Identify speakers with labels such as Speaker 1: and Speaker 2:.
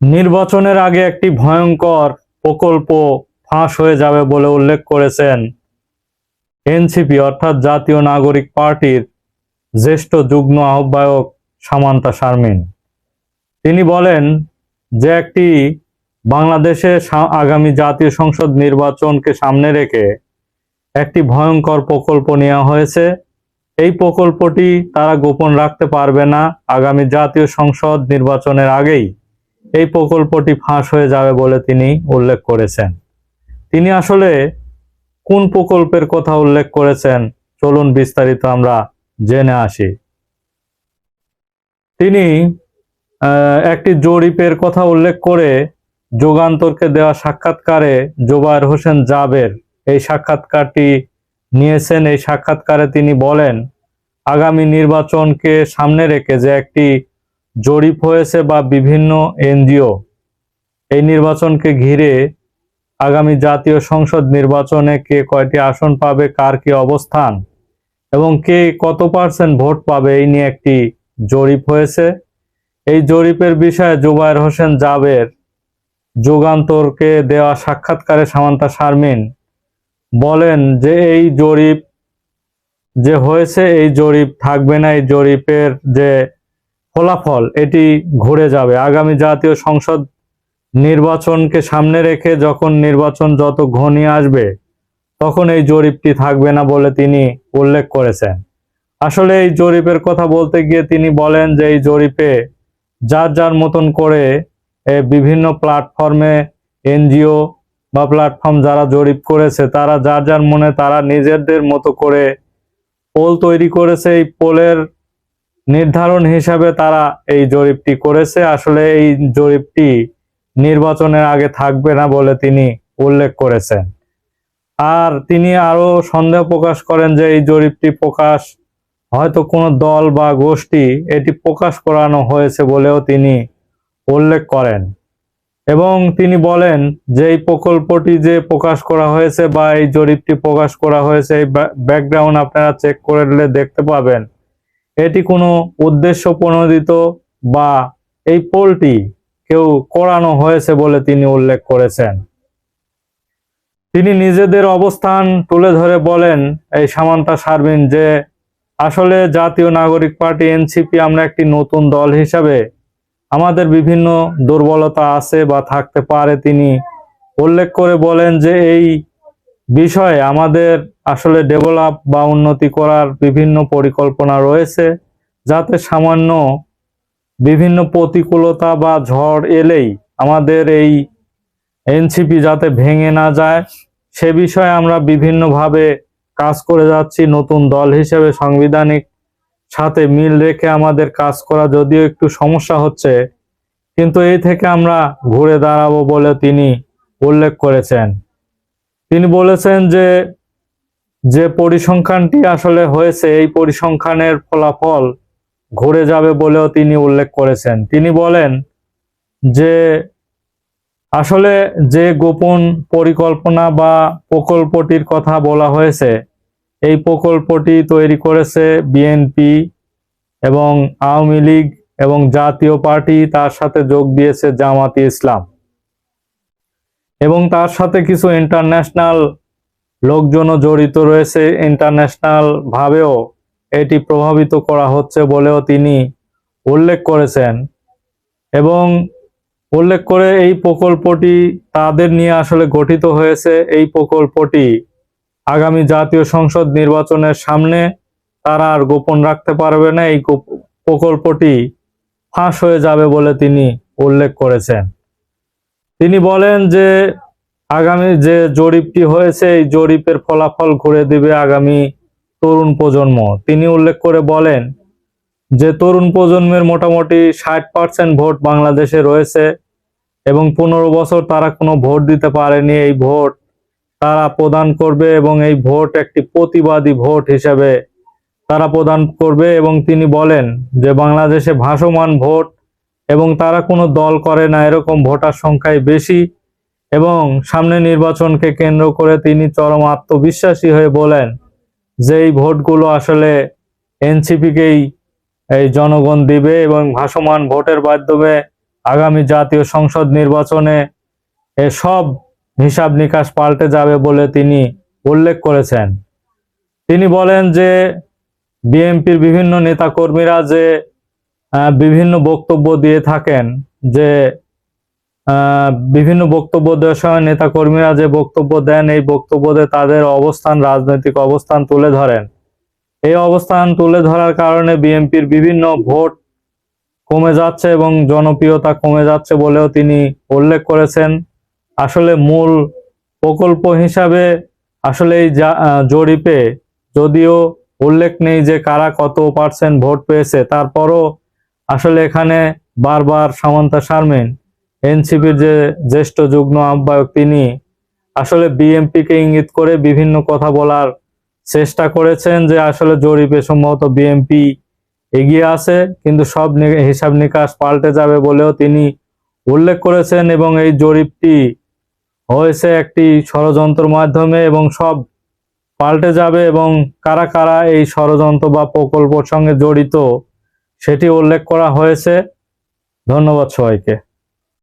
Speaker 1: নির্বাচনের আগে একটি ভয়ঙ্কর প্রকল্প ফাঁস হয়ে যাবে বলে উল্লেখ করেছেন এনসিপি, অর্থাৎ জাতীয় নাগরিক পার্টির জ্যেষ্ঠ যুগ্ম আহ্বায়ক সামান্তা শারমিন। তিনি বলেন যে একটি বাংলাদেশে আগামী জাতীয় সংসদ নির্বাচনকে সামনে রেখে একটি ভয়ঙ্কর প্রকল্প নেওয়া হয়েছে। এই প্রকল্পটি তারা গোপন রাখতে পারবে না আগামী জাতীয় সংসদ নির্বাচনের আগেই। এই প্রকল্পটি ফাঁস হয়ে যাবে বলে তিনি উল্লেখ করেছেন। তিনি আসলে কোন প্রকল্পের কথা উল্লেখ করেছেন? চলুন বিস্তারিত আমরা জেনে আসি। তিনি একটি জরিপের কথা উল্লেখ করে যুগান্তরকে দেওয়া সাক্ষাৎকারে জোবায়ের হোসেন জাবের এই সাক্ষাৎকারটি নিয়েছেন। এই সাক্ষাৎকারে তিনি বলেন, আগামী নির্বাচনকে সামনে রেখে যে একটি জরিপ হয়েছে বা বিভিন্ন এনজিও এই নির্বাচনকে ঘিরে আগামী জাতীয় সংসদ নির্বাচনে কে কয়টি আসন পাবে, কার কি অবস্থান এবং কে কত পার্সেন্ট ভোট পাবে এই নিয়ে একটি জরিপ হয়েছে। এই জরিপের বিষয়ে জুবায়ের হোসেন জাবের যুগান্তরকে দেওয়া সাক্ষাৎকারে সামান্তা শারমিন বলেন যে এই জরিপ যে হয়েছে, এই জরিপ থাকবে না। এই জরিপের যে ফলাফল, এটি ঘুরে যাবে। আগামী জাতীয় সংসদ নির্বাচনকে সামনে রেখে যখন নির্বাচন যত ঘনিয়ে আসবে, তখন এই জরিপটি থাকবে না বলে তিনি উল্লেখ করেছেন। আসলে এই জরিপের কথা বলতে গিয়ে তিনি বলেন যে এই জরিপে যার যার মতন করে বিভিন্ন প্ল্যাটফর্মে এনজিও বা প্ল্যাটফর্ম যারা জরিপ করেছে, তারা যার যার মনে তারা নিজেদের মতো করে পোল তৈরি করেছে। এই পোলের নির্ধারণ হিসাবে তারা এই জরিপটি করেছে। আসলে এই জরিপটি নির্বাচনের আগে থাকবে না বলে তিনি উল্লেখ করেছেন। আর তিনি আরও সন্দেহ প্রকাশ করেন যে এই জরিপটি প্রকাশ, হয়তো কোনো দল বা গোষ্ঠী এটি প্রকাশ করানো হয়েছে বলেও তিনি উল্লেখ করেন। এবং তিনি বলেন যে এই প্রকল্পটি যে প্রকাশ করা হয়েছে বা এই জরিপটি প্রকাশ করা হয়েছে, এই ব্যাকগ্রাউন্ড আপনারা চেক করলে দেখতে পাবেন। এটি কোনো উদ্দেশ্য প্রণোদিত বা এই পোলটি কেউ করানো হয়েছে বলে তিনি উল্লেখ করেছেন। তিনি নিজেদের অবস্থান তুলে ধরে বলেন, এই সামান্তা শারমিন, যে আসলে জাতীয় নাগরিক পার্টি এনসিপি, আমরা একটি নতুন দল হিসাবে আমাদের বিভিন্ন দুর্বলতা আছে বা থাকতে পারে, তিনি উল্লেখ করে বলেন যে এই বিষয়ে আমাদের আসলে ডেভেলপ বা উন্নতি করার বিভিন্ন পরিকল্পনা রয়েছে, যাতে সামান্য বিভিন্ন প্রতিকূলতা বা ঝড় এলেই আমাদের এই এনসিপি যাতে ভেঙে না যায়। সে বিষয়ে আমরা বিভিন্নভাবে কাজ করে যাচ্ছি। নতুন দল হিসেবে সাংবিধানিক সাথে মিল রেখে আমাদের কাজ করা যদিও একটু সমস্যা হচ্ছে, কিন্তু এই থেকে আমরা ঘুরে দাঁড়াবো বলে তিনি উল্লেখ করেছেন। তিনি বলেছেন যে যে পরিসংখ্যানটি আসলে হয়েছে, এই পরিসংখ্যানের ফলাফল ঘুরে যাবে বলেও তিনি উল্লেখ করেছেন। তিনি বলেন যে আসলে যে গোপন পরিকল্পনা বা প্রকল্পটির কথা বলা হয়েছে, এই প্রকল্পটি তৈরি করেছে বিএনপি এবং আওয়ামী লীগ এবং জাতীয় পার্টি, তার সাথে যোগ দিয়েছে জামাতি ইসলাম। এবং তার সাথে কিছু ইন্টারন্যাশনাল লোকজনও জড়িত রয়েছে ইন্টারন্যাশনাল ভাবেও এটি প্রভাবিত করা হচ্ছে বলেও তিনি উল্লেখ করেছেন এবং উল্লেখ করে এই প্রকল্পটি তাদের নিয়ে আসলে গঠিত হয়েছে। এই প্রকল্পটি আগামী জাতীয় সংসদ নির্বাচনের সামনে তারা আর গোপন রাখতে পারবে না। এই প্রকল্পটি ফাঁস হয়ে যাবে বলে তিনি উল্লেখ করেছেন। তিনি বলেন যে আগামী যে জরিপটি হয়েছে, এই জরিপের ফলাফল ঘুরে দিবে আগামী তরুণ প্রজন্ম। তিনি উল্লেখ করে বলেন যে, তরুণ প্রজন্মের মোটামুটি ষাট পার্সেন্ট ভোট বাংলাদেশে রয়েছে এবং পনেরো বছর তারা কোনো ভোট দিতে পারেনি। এই ভোট তারা প্রদান করবে এবং এই ভোট একটি প্রতিবাদী ভোট হিসেবে তারা প্রদান করবে এবং তিনি বলেন যে, বাংলাদেশে ভাসমান ভোট এবং তারা কোনো দল করে না। এরকম ভোটার সংখ্যাই বেশি। এবং সামনে নির্বাচনকে কেন্দ্র করে তিনি চরম আত্মবিশ্বাসী হয়ে বলেন যে এই ভোটগুলো আসলে এনসিপিকেই এই জনগণ দিবে এবং ভাসমান ভোটের মাধ্যমে আগামী জাতীয় সংসদ নির্বাচনে সব হিসাব নিকাশ পাল্টে যাবে বলে তিনি উল্লেখ করেছেন। তিনি বলেন যে বিএনপির বিভিন্ন নেতাকর্মীরা যে বিভিন্ন বক্তব্য দিয়ে থাকেন যে বিভিন্ন বক্তব্য দেওয়ার সময় নেতাকর্মীরা যে বক্তব্য দেন, এই বক্তব্য দিয়ে তাদের অবস্থান, রাজনৈতিক অবস্থান তুলে ধরেন। এই অবস্থান তুলে ধরার কারণে বিএনপির বিভিন্ন ভোট কমে যাচ্ছে এবং জনপ্রিয়তা কমে যাচ্ছে বলেও তিনি উল্লেখ করেছেন। আসলে মূল প্রকল্প হিসাবে আসলে এই জরিপে যদিও উল্লেখ নেই যে কারা কত পার্সেন্ট ভোট পেয়েছে, তারপরও আসলে এখানে বারবার সামন্তা শারমিন এনসিপির যে জ্যেষ্ঠ যুগ্ম আহ্বায়ক তিনি আসলে বিএনপিকে ইঙ্গিত করে বিভিন্ন কথা বলার চেষ্টা করেছেন যে আসলে জরিপে সম্ভবত বিএনপি এগিয়ে আছে, কিন্তু সব হিসাব নিকাশ পাল্টে যাবে বলেও তিনি উল্লেখ করেছেন এবং এই জরিপটি হয়েছে একটি ষড়যন্ত্র মাধ্যমে এবং সব পাল্টে যাবে এবং কারা কারা এই ষড়যন্ত্র বা প্রকল্পর সঙ্গে জড়িত সেটি উল্লেখ করা হয়েছে। ধন্যবাদ সবাইকে।